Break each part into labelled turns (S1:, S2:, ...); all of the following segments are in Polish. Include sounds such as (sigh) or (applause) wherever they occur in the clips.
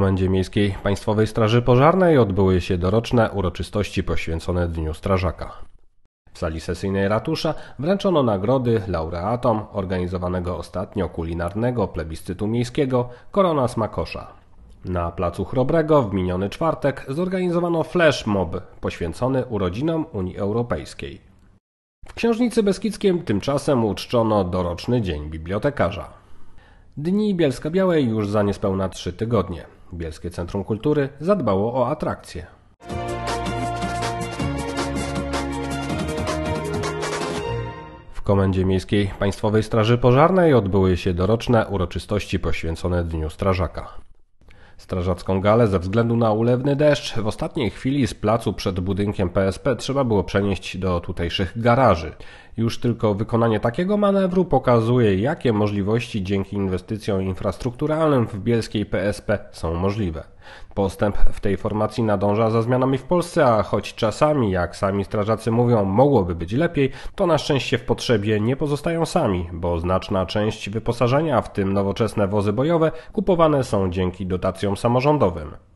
S1: Komendzie Miejskiej Państwowej Straży Pożarnej odbyły się doroczne uroczystości poświęcone Dniu Strażaka. W sali sesyjnej ratusza wręczono nagrody laureatom organizowanego ostatnio kulinarnego plebiscytu miejskiego Korona Smakosza. Na placu Chrobrego w miniony czwartek zorganizowano flash mob poświęcony urodzinom Unii Europejskiej. W Książnicy Beskidzkiem tymczasem uczczono doroczny Dzień Bibliotekarza. Dni Bielska Białej już za niespełna trzy tygodnie. Bielskie Centrum Kultury zadbało o atrakcje. W Komendzie Miejskiej Państwowej Straży Pożarnej odbyły się doroczne uroczystości poświęcone Dniu Strażaka. Strażacką galę ze względu na ulewny deszcz w ostatniej chwili z placu przed budynkiem PSP trzeba było przenieść do tutejszych garaży. Już tylko wykonanie takiego manewru pokazuje, jakie możliwości dzięki inwestycjom infrastrukturalnym w bielskiej PSP są możliwe. Postęp w tej formacji nadąża za zmianami w Polsce, a choć czasami, jak sami strażacy mówią, mogłoby być lepiej, to na szczęście w potrzebie nie pozostają sami, bo znaczna część wyposażenia, w tym nowoczesne wozy bojowe, kupowane są dzięki dotacjom samorządowym.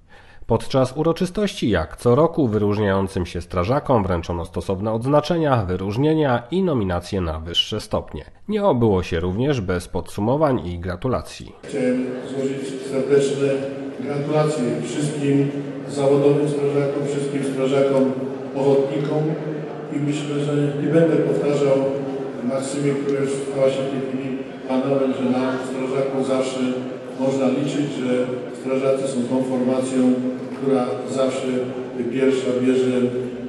S1: Podczas uroczystości, jak co roku, wyróżniającym się strażakom wręczono stosowne odznaczenia, wyróżnienia i nominacje na wyższe stopnie. Nie obyło się również bez podsumowań i gratulacji.
S2: Chciałem złożyć serdeczne gratulacje wszystkim zawodowym strażakom, wszystkim strażakom ochotnikom i myślę, że nie będę powtarzał maksymy, które już stała się w tej chwili panowe, że na strażaków zawsze można liczyć, że strażacy są tą formacją, która zawsze pierwsza bierze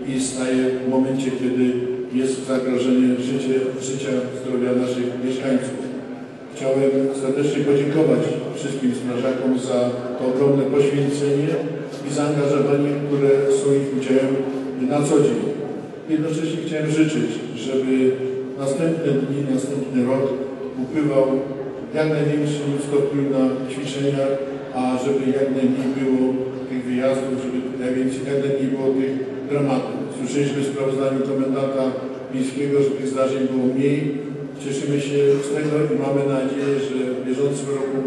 S2: i staje w momencie, kiedy jest zagrożenie życie, życia, zdrowia naszych mieszkańców. Chciałem serdecznie podziękować wszystkim strażakom za to ogromne poświęcenie i zaangażowanie, które są ich udziałem na co dzień. Jednocześnie chciałem życzyć, żeby następne dni, następny rok upływał jak największym stopniu na ćwiczeniach, a żeby jak najmniej było tych wyjazdów, żeby jak najmniej było tych dramatów. Słyszeliśmy w sprawozdaniu komendanta miejskiego, że tych zdarzeń było mniej. Cieszymy się z tego i mamy nadzieję, że w bieżącym roku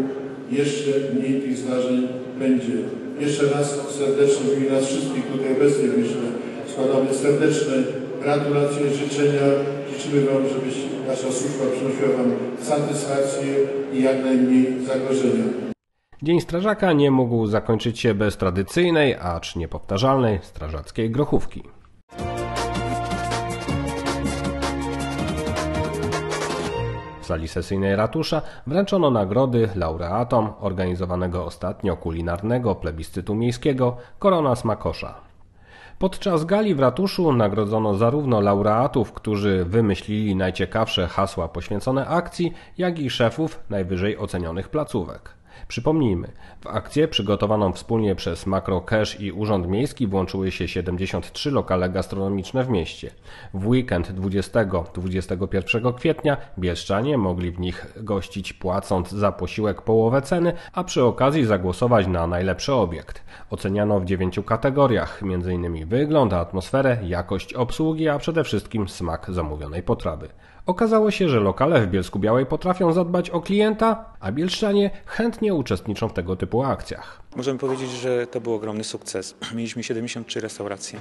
S2: jeszcze mniej tych zdarzeń będzie. Jeszcze raz serdecznie w nas wszystkich tutaj obecnych myślę, składamy serdeczne gratulacje, życzenia. Życzymy Wam, Wasza służba przynosiła Wam satysfakcję i jak najmniej zagrożenia.
S1: Dzień Strażaka nie mógł zakończyć się bez tradycyjnej, acz niepowtarzalnej strażackiej grochówki. W sali sesyjnej ratusza wręczono nagrody laureatom organizowanego ostatnio kulinarnego plebiscytu miejskiego Korona Smakosza. Podczas gali w ratuszu nagrodzono zarówno laureatów, którzy wymyślili najciekawsze hasła poświęcone akcji, jak i szefów najwyżej ocenionych placówek. Przypomnijmy, w akcję przygotowaną wspólnie przez Makro Cash i Urząd Miejski włączyły się 73 lokale gastronomiczne w mieście. W weekend 20-21 kwietnia bielszczanie mogli w nich gościć płacąc za posiłek połowę ceny, a przy okazji zagłosować na najlepszy obiekt. Oceniano w dziewięciu kategoriach, m.in. wygląd, atmosferę, jakość obsługi, a przede wszystkim smak zamówionej potrawy. Okazało się, że lokale w Bielsku Białej potrafią zadbać o klienta, a bielszczanie chętnie uczestniczą w tego typu akcjach.
S3: Możemy powiedzieć, że to był ogromny sukces. Mieliśmy 73 restauracje,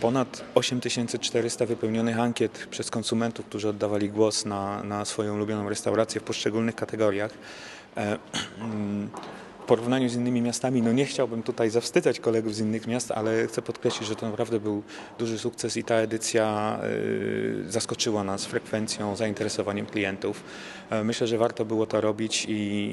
S3: ponad 8400 wypełnionych ankiet przez konsumentów, którzy oddawali głos na, na swoją ulubioną restaurację w poszczególnych kategoriach. E, (clears throat) mm, porównaniu z innymi miastami, no nie chciałbym tutaj zawstydzać kolegów z innych miast, ale chcę podkreślić, że to naprawdę był duży sukces i ta edycja y, zaskoczyła nas frekwencją, zainteresowaniem klientów. E, myślę, że warto było to robić i,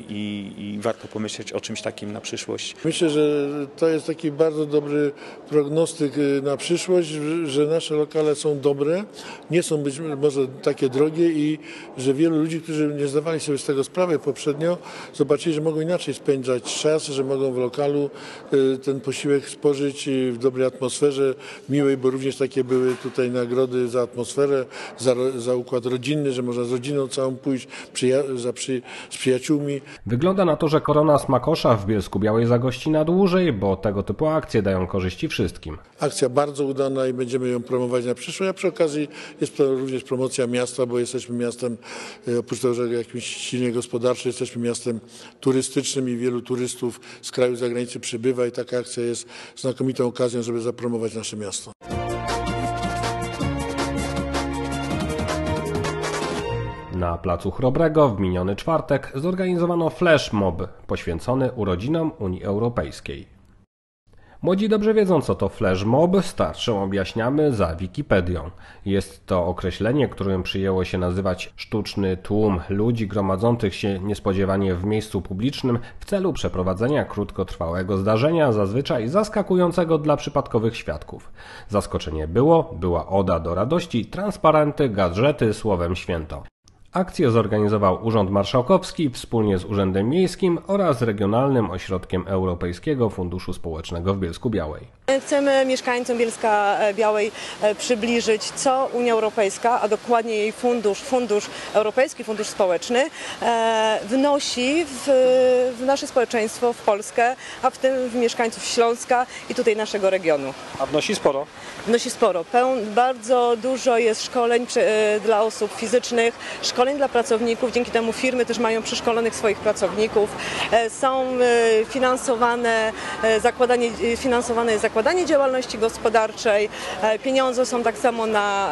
S3: i, i warto pomyśleć o czymś takim na przyszłość.
S2: Myślę, że to jest taki bardzo dobry prognostyk y, na przyszłość, że nasze lokale są dobre, nie są być może takie drogie i że wielu ludzi, którzy nie zdawali sobie z tego sprawy poprzednio, zobaczyli, że mogą inaczej spędzać czas, że mogą w lokalu y, ten posiłek spożyć w dobrej atmosferze, miłej, bo również takie były tutaj nagrody za atmosferę, za, za układ rodzinny, że można z rodziną całą pójść, przyja- za przy, z przyjaciółmi.
S1: Wygląda na to, że korona smakosza w Bielsku Białej zagości na dłużej, bo tego typu akcje dają korzyści wszystkim.
S2: Akcja bardzo udana i będziemy ją promować na przyszłość, a przy okazji jest to również promocja miasta, bo jesteśmy miastem, y, oprócz tego, że jakimś silnie gospodarczym, jesteśmy miastem turystycznym i wielu turystów turystów z kraju zagranicy przybywa i taka akcja jest znakomitą okazją, żeby zapromować nasze miasto.
S1: Na placu Chrobrego w miniony czwartek zorganizowano flash mob poświęcony urodzinom Unii Europejskiej. Młodzi dobrze wiedzą, co to flash mob, starszym objaśniamy za Wikipedią. Jest to określenie, którym przyjęło się nazywać sztuczny tłum ludzi gromadzących się niespodziewanie w miejscu publicznym w celu przeprowadzenia krótkotrwałego zdarzenia, zazwyczaj zaskakującego dla przypadkowych świadków. Zaskoczenie było, była oda do radości, transparenty, gadżety, słowem święto. Akcję zorganizował Urząd Marszałkowski wspólnie z Urzędem Miejskim oraz Regionalnym Ośrodkiem Europejskiego Funduszu Społecznego w Bielsku Białej.
S4: Chcemy mieszkańcom Bielska Białej e, przybliżyć, co Unia Europejska, a dokładnie jej fundusz, fundusz Europejski Fundusz Społeczny, e, wnosi w, w nasze społeczeństwo, w Polskę, a w tym w mieszkańców Śląska i tutaj naszego regionu.
S5: A wnosi sporo?
S4: Wnosi sporo. Pełn, bardzo dużo jest szkoleń przy, e, dla osób fizycznych, szkoleń dla pracowników. Dzięki temu firmy też mają przeszkolonych swoich pracowników. Są finansowane zakładanie, finansowane jest zakładanie działalności gospodarczej. Pieniądze są tak samo na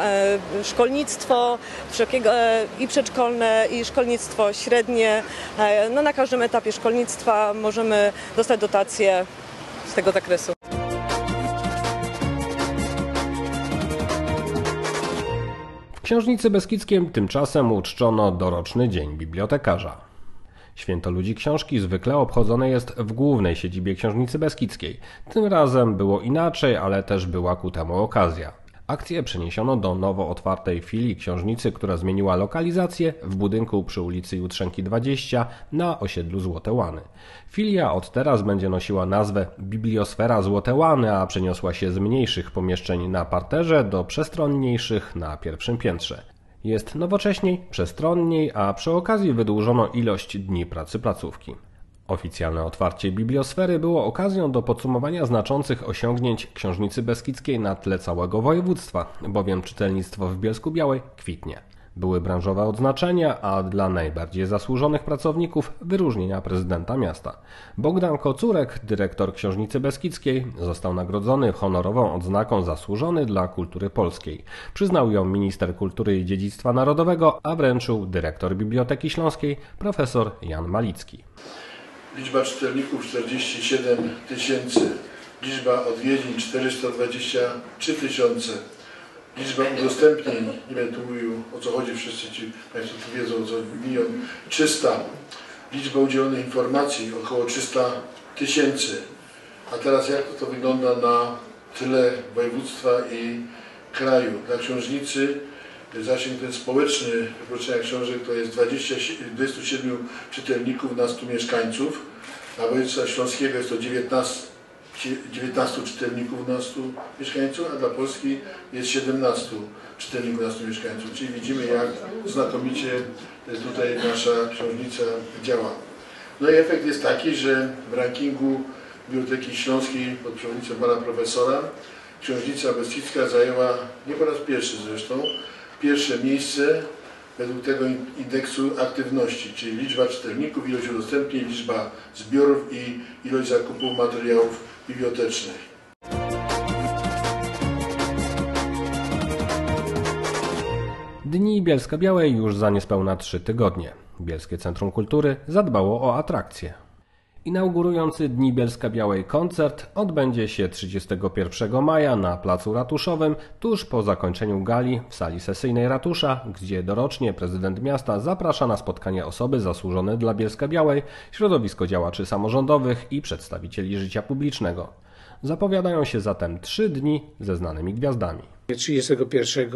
S4: szkolnictwo wszelkiego, i przedszkolne, i szkolnictwo średnie. No, na każdym etapie szkolnictwa możemy dostać dotacje z tego zakresu.
S1: W Książnicy Beskidzkiem tymczasem uczczono doroczny Dzień Bibliotekarza. Święto Ludzi Książki zwykle obchodzone jest w głównej siedzibie Książnicy Beskidzkiej. Tym razem było inaczej, ale też była ku temu okazja. Akcję przeniesiono do nowo otwartej filii książnicy, która zmieniła lokalizację w budynku przy ulicy Jutrzenki 20 na osiedlu Złote Łany. Filia od teraz będzie nosiła nazwę Bibliosfera Złote Łany, a przeniosła się z mniejszych pomieszczeń na parterze do przestronniejszych na pierwszym piętrze. Jest nowocześniej, przestronniej, a przy okazji wydłużono ilość dni pracy placówki. Oficjalne otwarcie bibliosfery było okazją do podsumowania znaczących osiągnięć Książnicy Beskidzkiej na tle całego województwa, bowiem czytelnictwo w Bielsku Białej kwitnie. Były branżowe odznaczenia, a dla najbardziej zasłużonych pracowników wyróżnienia prezydenta miasta. Bogdan Kocurek, dyrektor Książnicy Beskidzkiej, został nagrodzony honorową odznaką zasłużony dla kultury polskiej. Przyznał ją minister kultury i dziedzictwa narodowego, a wręczył dyrektor Biblioteki Śląskiej profesor Jan Malicki.
S2: Liczba czytelników 47 tysięcy, liczba odwiedzin 423 tysiące, liczba udostępnień, nie będę tu mówił o co chodzi, wszyscy ci Państwo tu wiedzą o co milion 300, liczba udzielonych informacji około 300 tysięcy. A teraz jak to wygląda na tyle województwa i kraju? Dla książnicy zasięg ten społeczny wykluczenia książek to jest 20, 27 czytelników na 100 mieszkańców, a województwa śląskiego jest to 19, 19 czytelników na 100 mieszkańców, a dla Polski jest 17 czytelników na 100 mieszkańców. Czyli widzimy jak znakomicie tutaj nasza książnica działa. No i efekt jest taki, że w rankingu Biblioteki Śląskiej pod przewodnictwem pana profesora książnica Beskidzka zajęła, nie po raz pierwszy zresztą, pierwsze miejsce według tego indeksu aktywności, czyli liczba czytelników, ilość udostępnień, liczba zbiorów i ilość zakupów materiałów bibliotecznych.
S1: Dni Bielska Białej już za niespełna trzy tygodnie. Bielskie Centrum Kultury zadbało o atrakcje. Inaugurujący Dni Bielska Białej koncert odbędzie się 31 maja na Placu Ratuszowym, tuż po zakończeniu gali w sali sesyjnej ratusza, gdzie dorocznie prezydent miasta zaprasza na spotkanie osoby zasłużone dla Bielska Białej, środowisko działaczy samorządowych i przedstawicieli życia publicznego. Zapowiadają się zatem trzy dni ze znanymi gwiazdami.
S6: 31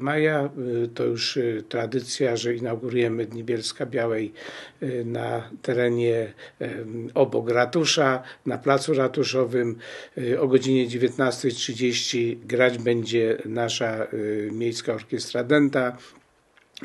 S6: maja to już tradycja, że inaugurujemy Dni Bielska Białej na terenie obok ratusza, na placu ratuszowym. O godzinie 19.30 grać będzie nasza Miejska Orkiestra Denta.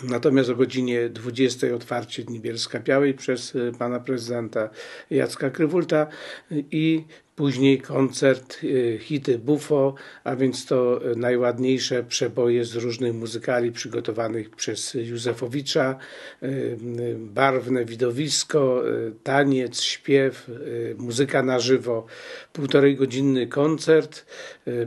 S6: Natomiast o godzinie 20 otwarcie Dni Bielska Białej przez pana prezydenta Jacka Krywulta i Później koncert y, hity Bufo, a więc to najładniejsze przeboje z różnych muzykali przygotowanych przez Józefowicza, y, y, barwne widowisko, taniec, śpiew, muzyka na żywo, półtorej godzinny koncert.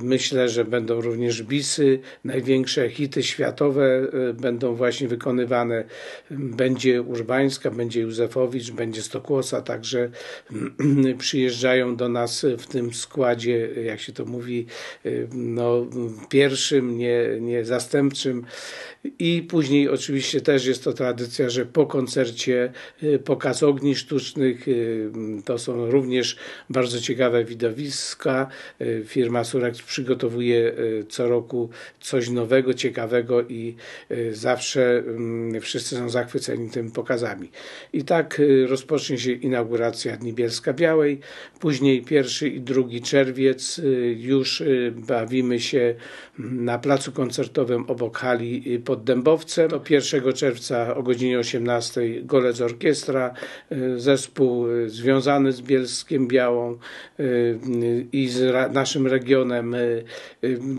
S6: Myślę, że będą również bisy, największe hity światowe będą właśnie wykonywane. Będzie Urbańska, będzie Józefowicz, będzie Stokłosa, także (clears throat) przyjeżdżają do nas w tym składzie, jak się to mówi, no, pierwszym, nie, nie zastępczym. I później oczywiście też jest to tradycja, że po koncercie y, pokaz ogni sztucznych, y, to są również bardzo ciekawe widowiska. Y, firma Surex przygotowuje co roku coś nowego, ciekawego i zawsze mm, wszyscy są zachwyceni tymi pokazami. I tak rozpocznie się inauguracja Dni Bielska-Białej, później pierwszy i drugi czerwiec już bawimy się na placu koncertowym obok hali pod Dębowcem. Do 1 czerwca o godzinie 18 Golec Orkiestra, y, zespół y, związany z Bielskiem Białą y, i z naszym regionem.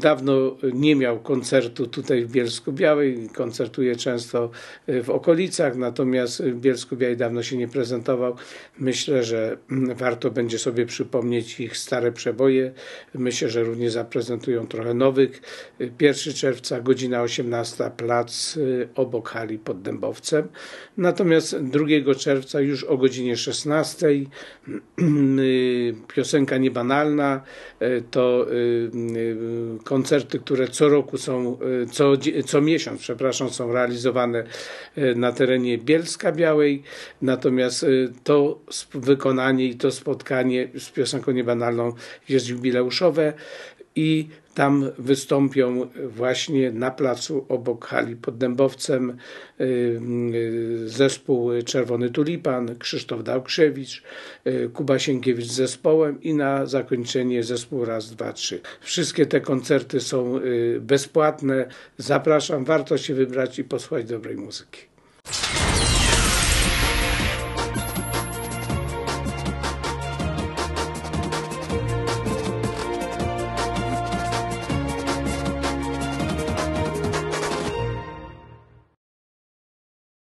S6: Dawno nie miał koncertu tutaj w Bielsku Białej, koncertuje często w okolicach, natomiast w Bielsku Białej dawno się nie prezentował. Myślę, że mm, warto będzie sobie przypomnieć ich stare przeboje. Myślę, że również zaprezentują trochę nowych. 1 czerwca, godzina 18, plac y, obok hali pod Dębowcem. Natomiast 2 czerwca już o godzinie 16 y, piosenka niebanalna y, to koncerty, które co roku są, co, co miesiąc, przepraszam, są realizowane na terenie Bielska Białej. Natomiast to wykonanie i to spotkanie z piosenką niebanalną jest jubileuszowe i tam wystąpią właśnie na placu obok hali pod Dębowcem y, y, zespół Czerwony Tulipan, Krzysztof Dałkrzewicz, y, Kuba Sienkiewicz z zespołem i na zakończenie zespół Raz, Dwa, Trzy. Wszystkie te koncerty są bezpłatne. Zapraszam, warto się wybrać i posłuchać dobrej muzyki.